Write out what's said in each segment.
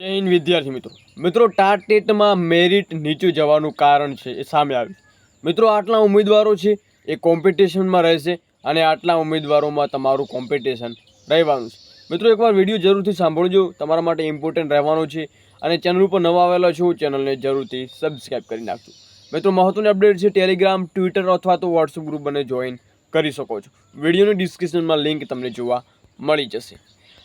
જય વિદ્યાર્થી મિત્રો. મિત્રો, ટાટ ટેટમાં મેરિટ નીચું જવાનું કારણ છે એ સામે આવ્યું. મિત્રો, આટલા ઉમેદવારો છે એ કોમ્પિટિશનમાં રહેશે અને આટલા ઉમેદવારોમાં તમારું કોમ્પિટિશન રહેવાનું છે. મિત્રો, એકવાર વીડિયો જરૂરથી સાંભળજો. તમારા માટે ઇમ્પોર્ટન્ટ રહેવાનો છે અને ચેનલ ઉપર નવા આવેલા છો, ચેનલને જરૂરથી સબસ્ક્રાઈબ કરી નાખજો. મિત્રો, મહત્વની અપડેટ છે ટેલિગ્રામ ટ્વિટર અથવા તો વોટ્સઅપ ગ્રુપ બને જોઈન કરી શકો છો. વિડીયોની ડિસ્ક્રિપ્શનમાં લિંક તમને જોવા મળી જશે.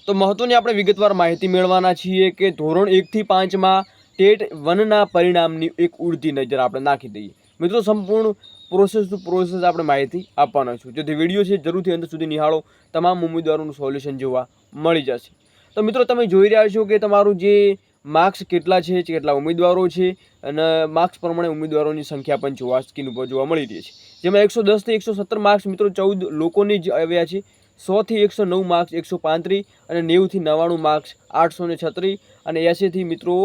તો મહત્વની આપણે વિગતવાર માહિતી મેળવવાના છીએ કે ધોરણ એકથી પાંચમાં ટેટ વનના પરિણામની એક ઉડતી નજર આપણે નાખી દઈએ. મિત્રો, સંપૂર્ણ પ્રોસેસ ટુ પ્રોસેસ આપણે માહિતી આપવાના છું. જેથી વીડિયો છે જરૂરથી અંત સુધી નિહાળો. તમામ ઉમેદવારોનું સોલ્યુશન જોવા મળી જશે. તો મિત્રો, તમે જોઈ રહ્યા છો કે તમારું જે માર્ક્સ કેટલા છે, કેટલા ઉમેદવારો છે, અને માર્ક્સ પ્રમાણે ઉમેદવારોની સંખ્યા પણ જોવા સ્કીન ઉપર જોવા મળી રહી છે. જેમાં એકસો દસથી એકસો સત્તર માર્ક્સ મિત્રો ચૌદ લોકોની જ આવ્યા છે. સોથી એકસો નવ માર્ક્સ એકસો પાંત્રીસ અને નેવુંથી નવ્વાણું માર્ક્સ આઠસો ને છત્રીસ અને એંશીથી મિત્રો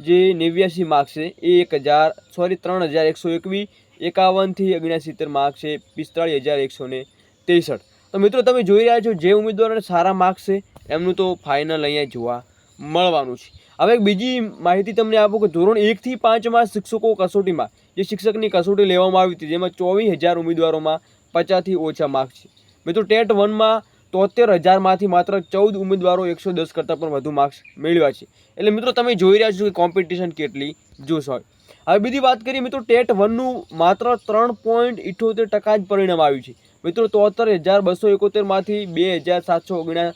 જે નેવ્યાસી માર્ક્સ છે, એ એક હજાર સોરી ત્રણ હજાર એકસો એકવીસ એકાવનથી ઓગણસિત્તેર માર્ક્સ છે, પિસ્તાળીસ હજાર એકસો ને ત્રેસઠ. તો મિત્રો તમે જોઈ રહ્યા છો જે ઉમેદવારોને સારા માર્ક્સ છે, એમનું તો ફાઇનલ અહીંયા જોવા મળવાનું છે. હવે બીજી માહિતી તમને આપું કે ધોરણ એકથી પાંચમાં શિક્ષકો કસોટીમાં, જે શિક્ષકની કસોટી લેવામાં આવી હતી, જેમાં ચોવીસ હજાર ઉમેદવારોમાં પચાસથી ઓછા માર્ક્સ છે. મિત્રો ટેટ વનમાં તોતેર હજારમાંથી માત્ર ચૌદ ઉમેદવારો એકસો દસ કરતાં પણ વધુ માર્ક્સ મેળવ્યા છે. એટલે મિત્રો, તમે જોઈ રહ્યા છો કે કોમ્પિટિશન કેટલી જોશ હોય. હવે બીજી વાત કરીએ મિત્રો, ટેટ વનનું માત્ર ત્રણ પોઈન્ટ ઇઠોતેર ટકા જ પરિણામ આવ્યું છે. મિત્રો, તોતેર હજાર બસો એકોતેરમાંથી બે હજાર સાતસો ઓગણા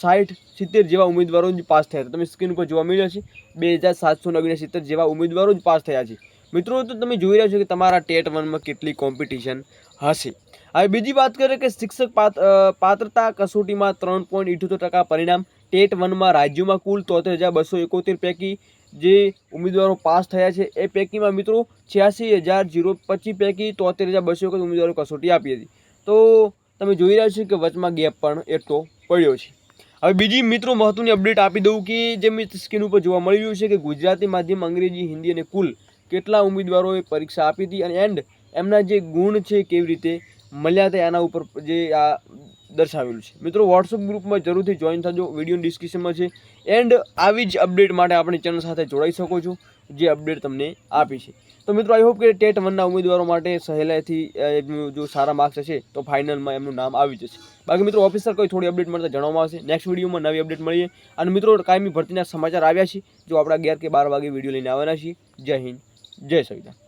સાઠ સિત્તેર જેવા ઉમેદવારો જ પાસ થયા તમે સ્ક્રીન ઉપર જોવા મળ્યા છે, બે હજાર સાતસો ઓગણસિત્તેર જેવા ઉમેદવારો જ પાસ થયા છે. મિત્રો, તો તમે જોઈ રહ્યા છો કે તમારા ટેટ વનમાં કેટલી કોમ્પિટિશન હશે. હવે બીજી વાત કરીએ કે શિક્ષક પાત- પાત્રતા કસોટીમાં ત્રણ પોઈન્ટ ઇઠોતેર ટકા પરિણામ, ટેટ વનમાં રાજ્યોમાં કુલ તોતેર હજાર બસો એકોતેર પૈકી જે ઉમેદવારો પાસ થયા છે, એ પૈકીમાં મિત્રો છ્યાસી હજાર જીરો પચીસ પૈકી તોતેર હજાર બસો એકોતેર ઉમેદવારો કસોટી આપી હતી. તો તમે જોઈ રહ્યા છો કે વચમાં ગેપ પણ એટલો પડ્યો છે. હવે બીજી મિત્રો મહત્વની અપડેટ આપી દઉં કે જે મિત્ર સ્ક્રીન ઉપર જોવા મળી રહ્યું છે કે ગુજરાતી માધ્યમ અંગ્રેજી, હિન્દી અને કુલ કેટલા ઉમેદવારોએ પરીક્ષા આપી હતી અને એન્ડ એમના જે ગુણ છે કેવી રીતે મળ્યા હતા એના ઉપર જે આ દર્શાવેલું છે. મિત્રો વોટ્સઅપ ગ્રુપમાં જરૂરથી જોઈન થજો. વીડિયો ડિસ્ક્રિપ્શનમાં છે. એન્ડ આવી જ અપડેટ માટે આપણી ચેનલ સાથે જોડાઈ શકો છો, જે અપડેટ તમને આપી છે. તો મિત્રો આઈ હોપ કે ટેટ વનના ઉમેદવારો માટે સહેલાઈથી જો સારા માર્ક્સ હશે, તો ફાઇનલમાં એમનું નામ આવી જશે. બાકી મિત્રો ઓફિસર કોઈ થોડી અપડેટ મળતા જણાવવામાં આવશે. નેક્સ્ટ વિડીયોમાં નવી અપડેટ મળીએ. અને મિત્રો, કાયમી ભરતીના સમાચાર આવ્યા છે, જો આપણા અગિયાર કે બાર વાગે વીડિયો લઈને આવવાના છીએ. જય હિન્દ. જય સંવિધાન